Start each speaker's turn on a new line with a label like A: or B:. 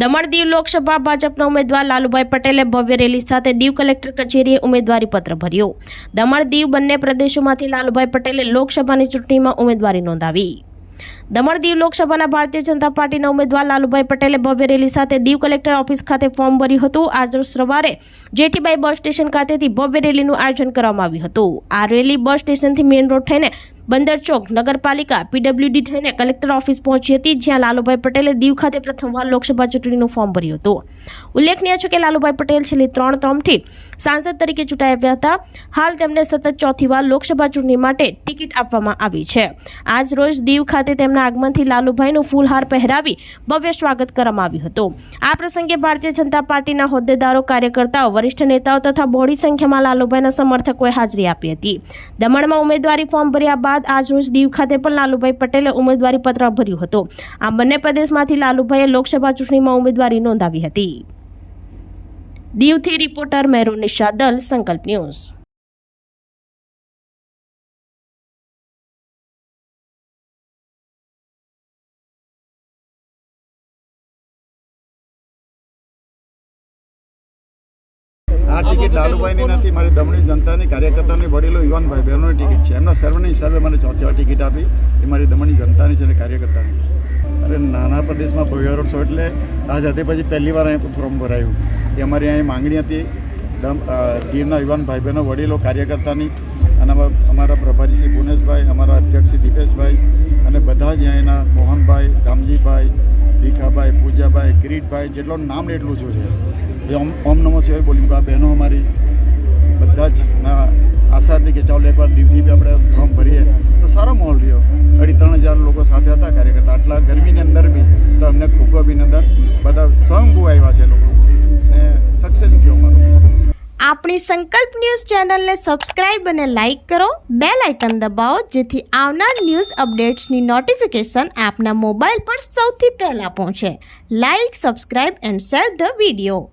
A: દમણ દીવ લોકસભા ભાજપના ઉમેદવાર લાલુભાઈ પટેલે ભવ્ય રેલી સાથે દીવ કલેક્ટર કચેરીએ ઉમેદવારી પત્ર ભર્યું. દમણ દીવ બંને પ્રદેશોમાંથી લાલુભાઈ પટેલે લોકસભાની ચૂંટણીમાં ઉમેદવારી નોંધાવી. દમણ દીવ લોકસભાના ભારતીય જનતા પાર્ટીના ઉમેદવાર લાલુભાઈ પટેલે ભવ્ય રેલી સાથે દીવ કલેક્ટર ઓફિસ ખાતે ફોર્મ ભર્યું હતું. આજરોજ સવારે જેટીબાઈ બસ સ્ટેશન ખાતેથી ભવ્ય રેલીનું આયોજન કરવામાં આવ્યું હતું. આ રેલી બસ સ્ટેશનથી મેઇન રોડ થઈને બંદર ચોક નગરપાલિકા પીડબ્લ્યુડી થઈને કલેક્ટર ઓફિસ પહોંચી હતી, જ્યાં લાલુભાઈ પટેલે દીવ ખાતે પ્રથમવાર લોકસભા ચૂંટણીનું ફોર્મ ભર્યું હતું. ઉલ્લેખનીય છે કે લાલુભાઈ પટેલ છેલ્લી ત્રણ ટર્મથી સાંસદ તરીકે ચૂંટાયા હતા. હાલ તેમને સતત ચોથી વાર લોકસભા ચૂંટણી માટે ટિકિટ આપવામાં આવી છે. આજ રોજ દીવ ખાતે તેમના આગમનથી લાલુભાઈનું ફૂલહાર પહેરાવી ભવ્ય સ્વાગત કરવામાં આવ્યું હતું. આ પ્રસંગે ભારતીય જનતા પાર્ટીના હોદ્દેદારો, કાર્યકર્તાઓ, વરિષ્ઠ નેતાઓ તથા બહોળી સંખ્યામાં લાલુભાઈના સમર્થકોએ હાજરી આપી હતી. દમણમાં ઉમેદવારી ફોર્મ ભર્યા બાદ આજરોજ દીવ ખાતે પણ લાલુભાઈ પટેલે ઉમેદવારી પત્ર ભર્યું હતું. આ બંને પ્રદેશમાંથી લાલુભાઈએ લોકસભા ચૂંટણીમાં ઉમેદવારી નોંધાવી હતી. દીવથી રિપોર્ટર મેરુ નિશા, દલ સંકલ્પ ન્યૂઝ.
B: આ ટિકિટ લાલુભાઈની નથી મારી દમણી જનતાની કાર્યકર્તાની વડીલો યુવાનભાઈ બહેનોની ટિકિટ છે. એમના સર્વના હિસાબે મને ચોથી વાર ટિકિટ આપી. એ મારી દમણની જનતાની છે અને કાર્યકર્તાની છે. અરે નાના પ્રદેશમાં ભવ્ય રોડ છો એટલે આઝાદી પછી પહેલી વાર અહીં ફોર્મ ભરાયું. એ અમારી અહીં માંગણી હતી. દમ ગીરના યુવાન ભાઈ બહેનો વડીલો કાર્યકર્તાની અને અમારા પ્રભારી શ્રી પુનેશભાઈ અમારા અધ્યક્ષ શ્રી દીપેશભાઈ અને બધા જ અહીંના મોહનભાઈ રામજીભાઈ ભીખાભાઈ પૂજાભાઈ કિરીટભાઈ જેટલું નામ એટલું ઓછું છે. ઓમ ઓમ નમો શિવાય બોલી આ બહેનો અમારી બધા જ આશા હતી કે ચાલો એકવાર દીવથી બી આપણે ફોર્મ ભરીએ. તો સારો માહોલ રહ્યો. અઢી ત્રણ હજાર લોકો સાથે હતા કાર્યકર્તા. આટલા ગરમીની અંદર બી તો અમને ખૂબ અભિનંદન. બધા સ્વયંભૂ આવ્યા છે લોકો. ને સક્સેસ ગયો મારો
A: આપણી સંકલ્પ ન્યૂઝ ચેનલને સબસ્ક્રાઇબ અને લાઇક કરો. બે લાઇકન દબાવો, જેથી આવનાર ન્યૂઝ અપડેટ્સની નોટિફિકેશન આપના મોબાઈલ પર સૌથી પહેલાં પહોંચે. Like subscribe and share the video